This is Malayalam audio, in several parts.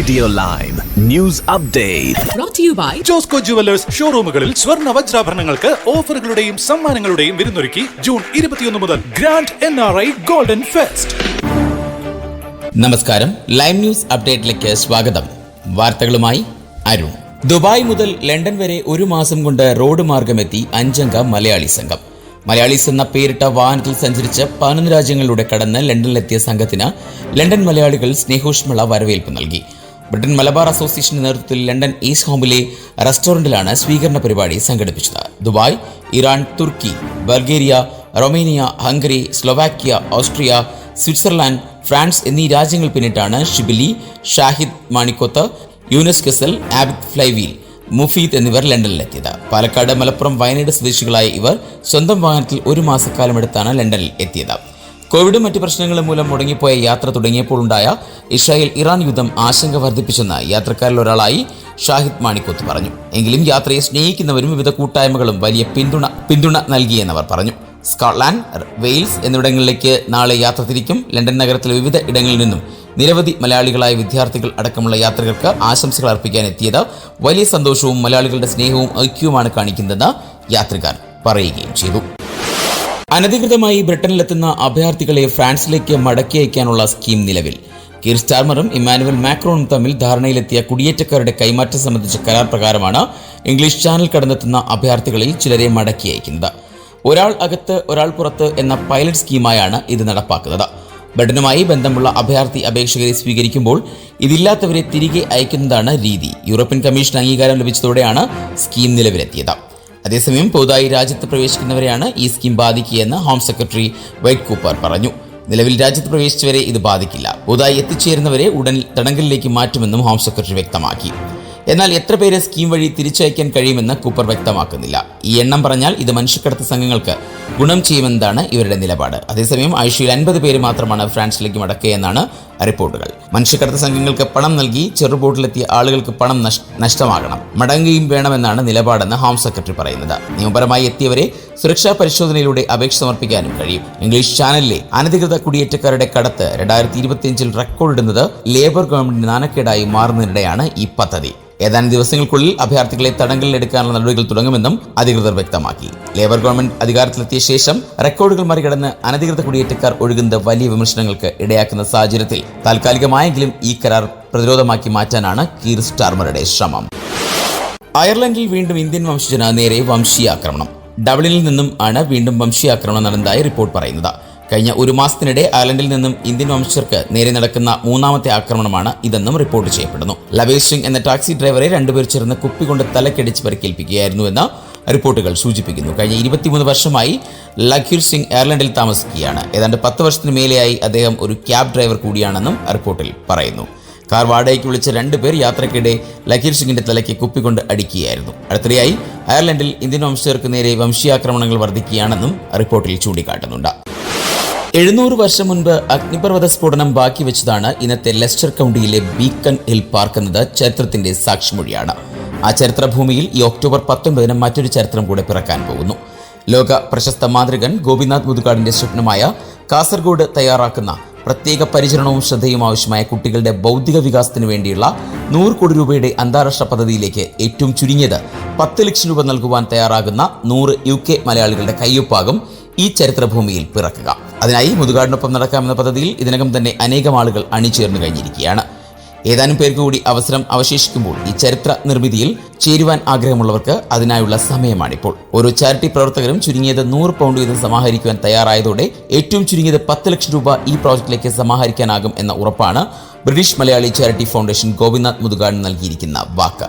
Radio live news update Josco jewellers ഷോറൂമുകളിൽ സ്വർണ വജ്രാഭരണങ്ങൾക്ക് ഓഫറുകളുടെയും സമ്മാനങ്ങളുടെയും വിരുന്നൊരുക്കി ജൂൺ ഇരുപത്തിയൊന്ന് മുതൽ grand N R I golden fest നമസ്കാരം. ലൈവ് ന്യൂസ് അപ്ഡേറ്റിലേക്ക് സ്വാഗതം. വാർത്തകളുമായി അരുൺ. ദുബായ് മുതൽ ലണ്ടൻ വരെ ഒരു മാസം കൊണ്ട് റോഡ് മാർഗമെത്തി അഞ്ചംഗ മലയാളി സംഘം. മലയാളീസ് എന്ന പേരിട്ട വാഹനത്തിൽ സഞ്ചരിച്ച് പതിനൊന്ന് രാജ്യങ്ങളിലൂടെ കടന്ന് ലണ്ടനിലെത്തിയ സംഘത്തിന് ലണ്ടൻ മലയാളികൾ സ്നേഹോഷ്മള വരവേൽപ്പ് നൽകി. ബ്രിട്ടൻ മലബാർ അസോസിയേഷന്റെ നേതൃത്വത്തിൽ ലണ്ടൻ ഈസ്റ്റ് ഹോമിലെ റെസ്റ്റോറന്റിലാണ് സ്വീകരണ പരിപാടി സംഘടിപ്പിച്ചത്. ദുബായ് ഇറാൻ തുർക്കി Bulgaria Romania Hungary Slovakia Austria Switzerland France എന്നീ രാജ്യങ്ങൾ പിന്നിട്ടാണ് ഷിബിലി ഷാഹിദ് മാണിക്കോത്ത് യൂനസ് കെസൽ ആബിദ് ഫ്ലൈവീൽ മുഫീദ് എന്നിവർ ലണ്ടനിലെത്തിയത്. പാലക്കാട് മലപ്പുറം വയനാട് സ്വദേശികളായ ഇവർ സ്വന്തം വാഹനത്തിൽ ഒരു മാസക്കാലം എടുത്താണ് ലണ്ടനിൽ എത്തിയത്. കോവിഡും മറ്റ് പ്രശ്നങ്ങളും മൂലം മുടങ്ങിപ്പോയ യാത്ര തുടങ്ങിയപ്പോൾ ഉണ്ടായ ഇസ്രായേൽ ഇറാൻ യുദ്ധം ആശങ്ക വർദ്ധിപ്പിച്ചെന്ന് യാത്രക്കാരിൽ ഒരാളായി ഷാഹിദ് മാണിക്കോത്ത് പറഞ്ഞു. എങ്കിലും യാത്രയെ സ്നേഹിക്കുന്നവരും വിവിധ കൂട്ടായ്മകളും വലിയ പിന്തുണ പിന്തുണ നൽകിയെന്നവർ പറഞ്ഞു. സ്കോട്ട്ലാൻഡ് വെയിൽസ് എന്നിവിടങ്ങളിലേക്ക് നാളെ യാത്ര തിരിക്കും. ലണ്ടൻ നഗരത്തിലെ വിവിധ ഇടങ്ങളിൽ നിന്നും നിരവധി മലയാളികളായ വിദ്യാർത്ഥികൾ അടക്കമുള്ള യാത്രികർക്ക് ആശംസകൾ അർപ്പിക്കാൻ എത്തിയത് വലിയ സന്തോഷവും മലയാളികളുടെ സ്നേഹവും ഐക്യവുമാണ് കാണിക്കുന്നതെന്ന് യാത്രികർ പറയുകയും ചെയ്തു. അനധികൃതമായി ബ്രിട്ടനിലെത്തുന്ന അഭയാർത്ഥികളെ ഫ്രാൻസിലേക്ക് മടക്കി അയക്കാനുള്ള സ്കീം നിലവിൽ. കിർസ്റ്റാർമറും ഇമ്മാനുവൽ മാക്രോണും തമ്മിൽ ധാരണയിലെത്തിയ കുടിയേറ്റക്കാരുടെ കൈമാറ്റം സംബന്ധിച്ച കരാർ പ്രകാരമാണ് ഇംഗ്ലീഷ് ചാനൽ കടന്നെത്തുന്ന അഭയാർത്ഥികളിൽ ചിലരെ മടക്കി അയക്കുന്നത്. ഒരാൾ അകത്ത് ഒരാൾ പുറത്ത് എന്ന പൈലറ്റ് സ്കീമായാണ് ഇത് നടപ്പാക്കുന്നത്. ബ്രിട്ടനുമായി ബന്ധമുള്ള അഭയാർത്ഥി അപേക്ഷകരെ സ്വീകരിക്കുമ്പോൾ ഇതില്ലാത്തവരെ തിരികെ അയക്കുന്നതാണ് രീതി. യൂറോപ്യൻ കമ്മീഷൻ അംഗീകാരം ലഭിച്ചതോടെയാണ് സ്കീം നിലവിലെത്തിയത്. അതേസമയം പുതുതായി രാജ്യത്ത് പ്രവേശിക്കുന്നവരെയാണ് ഈ സ്കീം ബാധിക്കുകയെന്ന് ഹോം സെക്രട്ടറി വൈറ്റ് കൂപ്പർ പറഞ്ഞു. നിലവിൽ രാജ്യത്ത് പ്രവേശിച്ചവരെ ഇത് ബാധിക്കില്ല. പുതുതായി എത്തിച്ചേരുന്നവരെ ഉടൻ തടങ്കലിലേക്ക് മാറ്റുമെന്നും ഹോം സെക്രട്ടറി വ്യക്തമാക്കി. എന്നാൽ എത്ര പേരെ സ്കീം വഴി തിരിച്ചയക്കാൻ കഴിയുമെന്ന് കൂപ്പർ വ്യക്തമാക്കുന്നില്ല. ഈ എണ്ണം പറഞ്ഞാൽ ഇത് മനുഷ്യക്കടത്ത് സംഘങ്ങൾക്ക് ഗുണം ചെയ്യുമെന്നതാണ് ഇവരുടെ നിലപാട്. അതേസമയം ആഴ്ചയിൽ അൻപത് പേര് മാത്രമാണ് ഫ്രാൻസിലേക്ക് മടക്കുകയെന്നാണ് റിപ്പോർട്ടുകൾ. മനുഷ്യക്കടത്ത് സംഘങ്ങൾക്ക് പണം നൽകി ചെറുബോട്ടിലെത്തിയ ആളുകൾക്ക് പണം നഷ്ടമാകണം. മടങ്ങുകയും വേണമെന്നാണ് നിലപാടെന്ന് ഹോം സെക്രട്ടറി പറയുന്നത്. നിയമപരമായി എത്തിയവരെ സുരക്ഷാ പരിശോധനയിലൂടെ അപേക്ഷ സമർപ്പിക്കാനും കഴിയും. ഇംഗ്ലീഷ് ചാനലിലെ അനധികൃത കുടിയേറ്റക്കാരുടെ കടത്ത് രണ്ടായിരത്തി ഇരുപത്തിയഞ്ചിൽ റെക്കോർഡിടുന്നത് ലേബർ ഗവൺമെന്റ് നാണക്കേടായി മാറുന്നതിനിടെയാണ് ഈ പദ്ധതി. ഏതാനും ദിവസങ്ങൾക്കുള്ളിൽ അഭയാർത്ഥികളെ തടങ്കലിലെടുക്കാനുള്ള നടപടികൾ തുടങ്ങുമെന്നും അധികൃതർ വ്യക്തമാക്കി. ലേബർ ഗവൺമെന്റ് അധികാരത്തിലെത്തിയ ശേഷം റെക്കോർഡുകൾ മറികടന്ന് അനധികൃത കുടിയേറ്റക്കാർ ഒഴുകുന്ന വലിയ വിമർശനങ്ങൾക്ക് ഇടയാക്കുന്ന സാഹചര്യത്തിൽ താൽക്കാലികമായെങ്കിലും ഈ കരാർ പ്രതിരോധമാക്കി മാറ്റാനാണ് കീർ സ്റ്റാർമറുടെ ശ്രമം. അയർലൻഡിൽ വീണ്ടും ഇന്ത്യൻ വംശജന് നേരെ വംശീയാക്രമണം. ഡബ്ലിനിൽ നിന്നും ആണ് വീണ്ടും വംശീയാക്രമണം നടന്നതായി റിപ്പോർട്ട് പറയുന്നത്. കഴിഞ്ഞ ഒരു മാസത്തിനിടെ അയർലൻഡിൽ നിന്നും ഇന്ത്യൻ വംശജർക്ക് നേരെ നടക്കുന്ന മൂന്നാമത്തെ ആക്രമണമാണ് ഇതെന്നും റിപ്പോർട്ട് ചെയ്യപ്പെടുന്നു. ലവേഷ് സിംഗ് എന്ന ടാക്സി ഡ്രൈവറെ രണ്ടുപേർ ചേർന്ന് കുപ്പി കുപ്പികൊണ്ട് തലക്കടിച്ച് പരിക്കേൽപ്പിക്കുകയായിരുന്നുവെന്ന് റിപ്പോർട്ടുകൾ സൂചിപ്പിക്കുന്നു. കഴിഞ്ഞ ഇരുപത്തിമൂന്ന് വർഷമായി ലഖീർ സിംഗ് അയർലൻഡിൽ താമസിക്കുകയാണ്. ഏതാണ്ട് പത്ത് വർഷത്തിന് മേലെയായി അദ്ദേഹം ഒരു ക്യാബ് ഡ്രൈവർ കൂടിയാണെന്നും റിപ്പോർട്ടിൽ പറയുന്നു. കാർ വാടകയ്ക്ക് വിളിച്ച രണ്ടുപേർ യാത്രക്കിടെ ലഖീർ സിംഗിന്റെ തലയ്ക്ക് കുപ്പികൊണ്ട് അടിക്കുകയായിരുന്നു. അടുത്തിടെയായി അയർലൻഡിൽ ഇന്ത്യൻ വംശജർക്ക് നേരെ വംശീയാക്രമണങ്ങൾ വർദ്ധിക്കുകയാണെന്നും റിപ്പോർട്ടിൽ ചൂണ്ടിക്കാട്ടുന്നുണ്ട്. എഴുന്നൂറ് വർഷം മുൻപ് അഗ്നിപർവത സ്ഫോടനം ബാക്കി വെച്ചതാണ് ഇന്നത്തെ ലെസ്റ്റർ കൗണ്ടിയിലെ ബീക്കൺ ഹിൽ പാർക്ക് എന്നത് ചരിത്രത്തിന്റെ സാക്ഷിമൊഴിയാണ്. ആ ചരിത്രഭൂമിയിൽ ഈ ഒക്ടോബർ പത്തൊൻപതിന് മറ്റൊരു ചരിത്രം കൂടെ പിറക്കാൻ പോകുന്നു. ലോക പ്രശസ്ത മാതൃകൻ ഗോപിനാഥ് മുതുകാടിന്റെ സ്വപ്നമായ കാസർഗോഡ് തയ്യാറാക്കുന്ന പ്രത്യേക പരിചരണവും ശ്രദ്ധയും ആവശ്യമായ കുട്ടികളുടെ ബൗദ്ധിക വികാസത്തിന് വേണ്ടിയുള്ള നൂറ് കോടി രൂപയുടെ അന്താരാഷ്ട്ര പദ്ധതിയിലേക്ക് ഏറ്റവും ചുരുങ്ങിയത് പത്ത് ലക്ഷം രൂപ നൽകുവാൻ തയ്യാറാകുന്ന നൂറ് യു കെ മലയാളികളുടെ കയ്യൊപ്പാകും ഈ ചരിത്രഭൂമിയിൽ പിറക്കുക. അതിനായി മുതുകാടിനൊപ്പം നടക്കാമെന്ന പദ്ധതിയിൽ ഇതിനകം തന്നെ അനേകം ആളുകൾ അണിചേർന്നു കഴിഞ്ഞിരിക്കുകയാണ്. ഏതാനും പേർക്ക് കൂടി അവസരം അവശേഷിക്കുമ്പോൾ ഈ ചരിത്ര നിർമ്മിതിയിൽ ചേരുവാൻ ആഗ്രഹമുള്ളവർക്ക് അതിനായുള്ള സമയമാണിപ്പോൾ. ഓരോ ചാരിറ്റി പ്രവർത്തകരും ചുരുങ്ങിയത് നൂറ് പൗണ്ട് വീതം സമാഹരിക്കുവാൻ തയ്യാറായതോടെ ഏറ്റവും ചുരുങ്ങിയത് പത്ത് ലക്ഷം രൂപ ഈ പ്രോജക്റ്റിലേക്ക് സമാഹരിക്കാനാകും എന്ന ഉറപ്പാണ് British Malayali charity foundation Gopinath മുതുകാടിന് നൽകിയിരിക്കുന്ന വാക്ക്.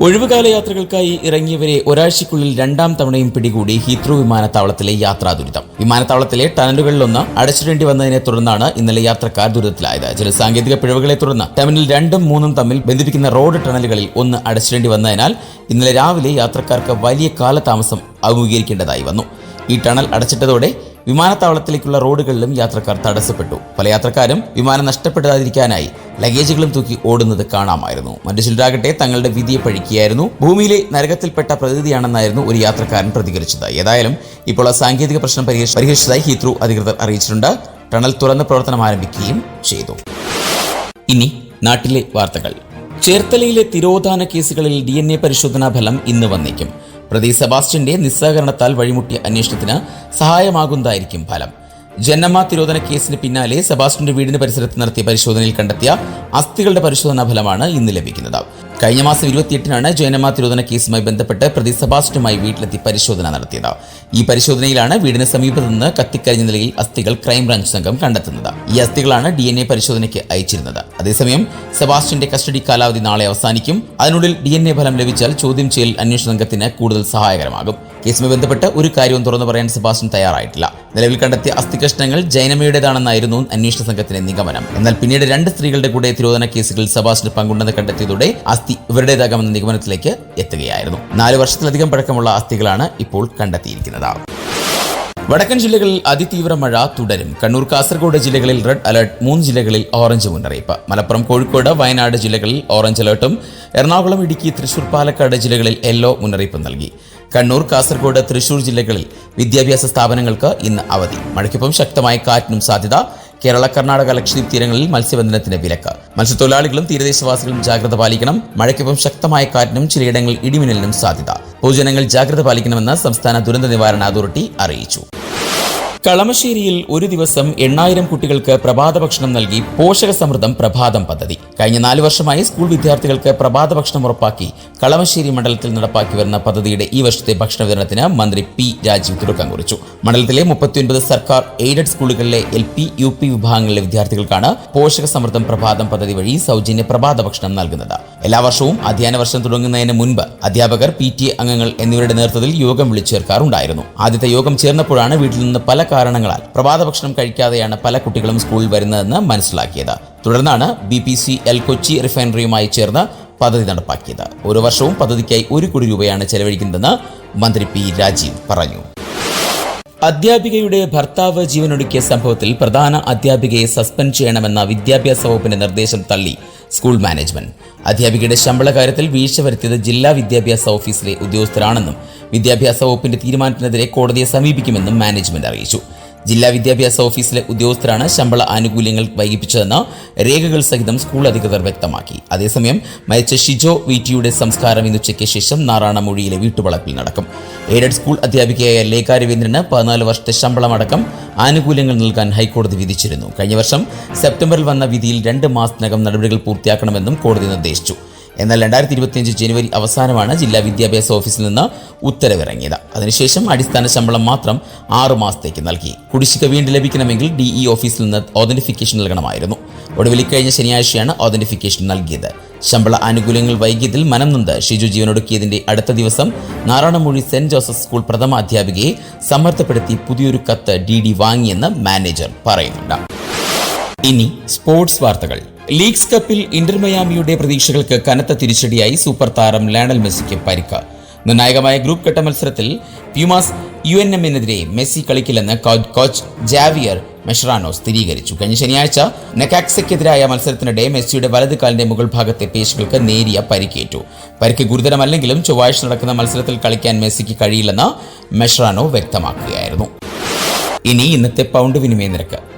ഒഴിവുകാല യാത്രകൾക്കായി ഇറങ്ങിയവരെ ഒരാഴ്ചയ്ക്കുള്ളിൽ രണ്ടാം തവണയും പിടികൂടി ഹീത്രോ വിമാനത്താവളത്തിലെ യാത്രാ ദുരിതം. വിമാനത്താവളത്തിലെ ടണലുകളിലൊന്ന് അടച്ചിടേണ്ടി വന്നതിനെ തുടർന്നാണ് ഇന്നലെ യാത്രക്കാർ ദുരിതത്തിലായത്. ചില സാങ്കേതിക പിഴവുകളെ തുടർന്ന് ടെർമിനൽ രണ്ടും മൂന്നും തമ്മിൽ ബന്ധിപ്പിക്കുന്ന റോഡ് ടണലുകളിൽ ഒന്ന് അടച്ചിടേണ്ടി വന്നതിനാൽ ഇന്നലെ രാവിലെ യാത്രക്കാർക്ക് വലിയ കാലതാമസം അഭിമുഖീകരിക്കേണ്ടതായി വന്നു. ഈ ടണൽ അടച്ചിട്ടതോടെ വിമാനത്താവളത്തിലേക്കുള്ള റോഡുകളിലും യാത്രക്കാർ തടസ്സപ്പെട്ടു. പല യാത്രക്കാരും വിമാനം നഷ്ടപ്പെടാതിരിക്കാനായി ലഗേജുകളും തൂക്കി ഓടുന്നത് കാണാമായിരുന്നു. മറ്റു ചിലരാകട്ടെ തങ്ങളുടെ വിധിയെ പഴിക്കുകയായിരുന്നു. ഭൂമിയിലെ നരകത്തിൽപ്പെട്ട പ്രതിനിധിയാണെന്നായിരുന്നു ഒരു യാത്രക്കാരൻ പ്രതികരിച്ചത്. ഏതായാലും ഇപ്പോൾ ആ സാങ്കേതിക പ്രശ്നം പരിഹരിച്ച- പരിഹരിച്ചതായി ഹീത്രൂ അധികൃതർ അറിയിച്ചിട്ടുണ്ട്. ടണൽ തുറന്ന് പ്രവർത്തനം ആരംഭിക്കുകയും ചെയ്തു. ഇനി നാട്ടിലെ വാർത്തകൾ. ചേർത്തലയിലെ തിരോധാന കേസുകളിൽ ഡി എൻ എ പരിശോധനാ ഫലം ഇന്ന് വന്നേക്കും. പ്രതി സെബാസ്റ്റ്യന്റെ നിസ്സഹകരണത്താൽ വഴിമുട്ടിയ അന്വേഷണത്തിന് സഹായമാകുന്നതായിരിക്കും ഫലം. ജന്നമ്മ തിരോധന കേസിന് പിന്നാലെ സെബാസ്റ്റിന്റെ വീടിന് പരിസരത്ത് നടത്തിയ പരിശോധനയിൽ കണ്ടെത്തിയ അസ്ഥികളുടെ പരിശോധനാ ഫലമാണ് ഇന്ന് ലഭിക്കുന്നത്. കഴിഞ്ഞ മാസം ഇരുപത്തിയെട്ടിനാണ് ജയനമ്മ തിരോധന കേസുമായി ബന്ധപ്പെട്ട് പ്രതി സെബാസ്റ്റുമായി വീട്ടിലെത്തി പരിശോധന നടത്തിയത്. ഈ പരിശോധനയിലാണ് വീടിന് സമീപത്ത് നിന്ന് കത്തിക്കരിഞ്ഞ നിലയിൽ അസ്ഥികൾ ക്രൈംബ്രാഞ്ച് സംഘം കണ്ടെത്തുന്നത്. ഈ അസ്ഥികളാണ് ഡി എൻ എ പരിശോധനയ്ക്ക് അയച്ചിരുന്നത്. അതേസമയം സെബാസ്റ്റിന്റെ കസ്റ്റഡി കാലാവധി നാളെ അവസാനിക്കും. അതിനുള്ളിൽ ഡി എൻ എ ഫലം ലഭിച്ചാൽ ചോദ്യം ചെയ്യൽ അന്വേഷണ സംഘത്തിന് കൂടുതൽ സഹായകരമാകും. കേസുമായി ബന്ധപ്പെട്ട് ഒരു കാര്യവും തുറന്നു പറയാൻ സെബാസ്റ്റിൻ തയ്യാറായിട്ടില്ല. നിലവിൽ കണ്ടെത്തിയ അസ്ഥികഷ്ണങ്ങൾ ജൈനമയുടേതാണെന്നായിരുന്നു അന്വേഷണ സംഘത്തിന്റെ നിഗമനം. എന്നാൽ പിന്നീട് രണ്ട് സ്ത്രീകളുടെ കൂടെ തിരോധന കേസുകളിൽ സബാസിന് പങ്കുണ്ടെന്ന് കണ്ടെത്തിയതോടെ അസ്ഥി ഇവരുടേതാകാമെന്ന നിഗമനത്തിലേക്ക് എത്തുകയായിരുന്നു. നാല് വർഷത്തിലധികം പഴക്കമുള്ള അസ്ഥികളാണ് ഇപ്പോൾ കണ്ടെത്തിയിരിക്കുന്നത്. വടക്കൻ ജില്ലകളിൽ അതിതീവ്ര മഴ തുടരും. കണ്ണൂർ കാസർഗോഡ് ജില്ലകളിൽ റെഡ് അലർട്ട് മൂന്ന് ജില്ലകളിൽ ഓറഞ്ച് മുന്നറിയിപ്പ്. മലപ്പുറം കോഴിക്കോട് വയനാട് ജില്ലകളിൽ ഓറഞ്ച് അലർട്ടും എറണാകുളം ഇടുക്കി തൃശൂർ പാലക്കാട് ജില്ലകളിൽ യെല്ലോ മുന്നറിയിപ്പ് നൽകി. കണ്ണൂർ കാസർഗോഡ് തൃശൂർ ജില്ലകളിൽ വിദ്യാഭ്യാസ സ്ഥാപനങ്ങൾക്ക് ഇന്ന് അവധി. മഴയ്ക്കൊപ്പം ശക്തമായ കാറ്റിനും സാധ്യത കേരള കർണാടക ലക്ഷദ്വീപ് തീരങ്ങളിൽ മത്സ്യബന്ധനത്തിന് വിലക്ക്. മത്സ്യത്തൊഴിലാളികളും തീരദേശവാസികളും ജാഗ്രത പാലിക്കണം. മഴയ്ക്കൊപ്പം ശക്തമായ കാറ്റിനും ചിലയിടങ്ങളിൽ ഇടിമിന്നലിനും സാധ്യത. പൊതുജനങ്ങൾ ജാഗ്രത പാലിക്കണമെന്ന് സംസ്ഥാന ദുരന്ത നിവാരണ അതോറിറ്റി അറിയിച്ചു. കളമശ്ശേരിയിൽ ഒരു ദിവസം എണ്ണായിരം കുട്ടികൾക്ക് പ്രഭാത ഭക്ഷണം നൽകി പോഷക സമൃദ്ധം പ്രഭാതം പദ്ധതി. കഴിഞ്ഞ നാല് വർഷമായി സ്കൂൾ വിദ്യാർത്ഥികൾക്ക് പ്രഭാത ഭക്ഷണം ഉറപ്പാക്കി കളമശ്ശേരി മണ്ഡലത്തിൽ നടപ്പാക്കി വരുന്ന പദ്ധതിയുടെ ഈ വർഷത്തെ ഭക്ഷണ വിതരണത്തിന് മന്ത്രി പി രാജീവ് തുടക്കം കുറിച്ചു. മണ്ഡലത്തിലെ മുപ്പത്തിയൊൻപത് സർക്കാർ എയ്ഡഡ് സ്കൂളുകളിലെ എൽ പി യു പി വിഭാഗങ്ങളിലെ വിദ്യാർത്ഥികൾക്കാണ് പോഷക സമൃദ്ധം പ്രഭാതം പദ്ധതി വഴി സൗജന്യ പ്രഭാത ഭക്ഷണം നൽകുന്നത്. എല്ലാ വർഷവും അധ്യയന വർഷം തുടങ്ങുന്നതിന് മുൻപ് അധ്യാപകർ പി ടി അംഗങ്ങൾ എന്നിവരുടെ നേതൃത്വത്തിൽ യോഗം വിളിച്ചേർക്കാറുണ്ടായിരുന്നു. ആദ്യത്തെ യോഗം ചേർന്നപ്പോഴാണ് വീട്ടിൽ നിന്ന് പല കാരണങ്ങളാൽ പ്രഭാത ഭക്ഷണം കഴിക്കാതെയാണ് പല കുട്ടികളും സ്കൂളിൽ വരുന്നതെന്ന് മനസ്സിലാക്കിയത്. തുടർന്നാണ് B P C L Kochi റിഫൈനറിയുമായി ചേർന്ന് പദ്ധതി നടപ്പാക്കിയത്. ഓരോ വർഷവും പദ്ധതിക്കായി ഒരു കോടി രൂപയാണ് ചെലവഴിക്കുന്നതെന്ന് മന്ത്രി പി രാജീവ് പറഞ്ഞു. അധ്യാപികയുടെ ഭർത്താവ് ജീവനൊടുക്കിയ സംഭവത്തിൽ പ്രധാന അധ്യാപികയെ സസ്പെൻഡ് ചെയ്യണമെന്ന വിദ്യാഭ്യാസ വകുപ്പിന്റെ നിർദ്ദേശം തള്ളി സ്കൂൾ മാനേജ്മെന്റ്. അധ്യാപികയുടെ ശമ്പള കാര്യത്തിൽ വീഴ്ച വരുത്തിയത് ജില്ലാ വിദ്യാഭ്യാസ ഓഫീസിലെ ഉദ്യോഗസ്ഥരാണെന്നും വിദ്യാഭ്യാസ വകുപ്പിന്റെ തീരുമാനത്തിനെതിരെ കോടതിയെ സമീപിക്കുമെന്നും മാനേജ്മെന്റ് അറിയിച്ചു. ജില്ലാ വിദ്യാഭ്യാസ ഓഫീസിലെ ഉദ്യോഗസ്ഥരാണ് ശമ്പള ആനുകൂല്യങ്ങൾ വൈകിപ്പിച്ചതെന്ന് രേഖകൾ സഹിതം സ്കൂൾ അധികൃതർ വ്യക്തമാക്കി. അതേസമയം മരിച്ച ഷിജോ വീറ്റിയുടെ സംസ്കാരം ഇന്ന് ഉച്ചയ്ക്ക് ശേഷം നാറാണമൊഴിയിലെ വീട്ടുവളപ്പിൽ നടക്കും. എയ്ഡഡ് സ്കൂൾ അധ്യാപികയായ ലേഖ രവീന്ദ്രന് പതിനാല് വർഷത്തെ ശമ്പളമടക്കം ആനുകൂല്യങ്ങൾ നൽകാൻ ഹൈക്കോടതി വിധിച്ചിരുന്നു. കഴിഞ്ഞ വർഷം സെപ്റ്റംബറിൽ വന്ന വിധിയിൽ രണ്ട് മാസത്തിനകം നടപടികൾ പൂർത്തിയാക്കണമെന്നും കോടതി നിർദ്ദേശിച്ചു. എന്നാൽ രണ്ടായിരത്തി ഇരുപത്തിയഞ്ച് ജനുവരി അവസാനമാണ് ജില്ലാ വിദ്യാഭ്യാസ ഓഫീസിൽ നിന്ന് ഉത്തരവിറങ്ങിയത്. അതിനുശേഷം അടിസ്ഥാന ശമ്പളം മാത്രം ആറു മാസത്തേക്ക് നൽകി. കുടിശ്ശിക വീണ്ടും ലഭിക്കണമെങ്കിൽ ഡിഇ ഓഫീസിൽ നിന്ന് ഓതന്റിഫിക്കേഷൻ നൽകണമായിരുന്നു. ഒടുവിൽ കഴിഞ്ഞ ശനിയാഴ്ചയാണ് ഓതന്റിഫിക്കേഷൻ നൽകിയത്. ശമ്പള ആനുകൂല്യങ്ങൾ വൈകിയതിൽ മനം നൊന്ത് ഷിജു ജീവനൊടുക്കിയതിന്റെ അടുത്ത ദിവസം നാരായണമൂഴി സെന്റ് ജോസഫ് സ്കൂൾ പ്രഥമ അധ്യാപികയെ സമ്മർദ്ദപ്പെടുത്തി പുതിയൊരു കത്ത് ഡി ഡി വാങ്ങിയെന്ന് മാനേജർ പറയുന്നുണ്ട്. ഇനി സ്പോർട്സ് വാർത്തകൾ. ലീഗ്സ് കപ്പിൽ ഇന്റർ മയാമിയുടെ പ്രതീക്ഷകൾക്ക് കനത്ത തിരിച്ചടിയായി സൂപ്പർ താരം ലയണൽ മെസ്സിക്ക് പരിക്ക്. നിർണായകമായ ഗ്രൂപ്പ് ഘട്ട മത്സരത്തിൽ പ്യൂമാസ് യു എൻ എമ്മിനെതിരെ മെസ്സി കളിക്കില്ലെന്ന് കോച്ച് ജാവിയർ മെഷറാനോ സ്ഥിരീകരിച്ചു. കഴിഞ്ഞ ശനിയാഴ്ച നെക്കാക്സയ്ക്കെതിരായ മത്സരത്തിനിടെ മെസ്സിയുടെ വലത് കാലിന്റെ മുകൾ ഭാഗത്തെ പേശികൾക്ക് നേരിയ പരിക്കേറ്റു. പരിക്ക് ഗുരുതരമല്ലെങ്കിലും ചൊവ്വാഴ്ച നടക്കുന്ന മത്സരത്തിൽ കളിക്കാൻ മെസ്സിക്ക് കഴിയില്ലെന്ന് മെഷറാനോ വ്യക്തമാക്കുകയായിരുന്നു. ഇനി ഇന്നത്തെ പൗണ്ട് വിനിമയ നിരക്ക്.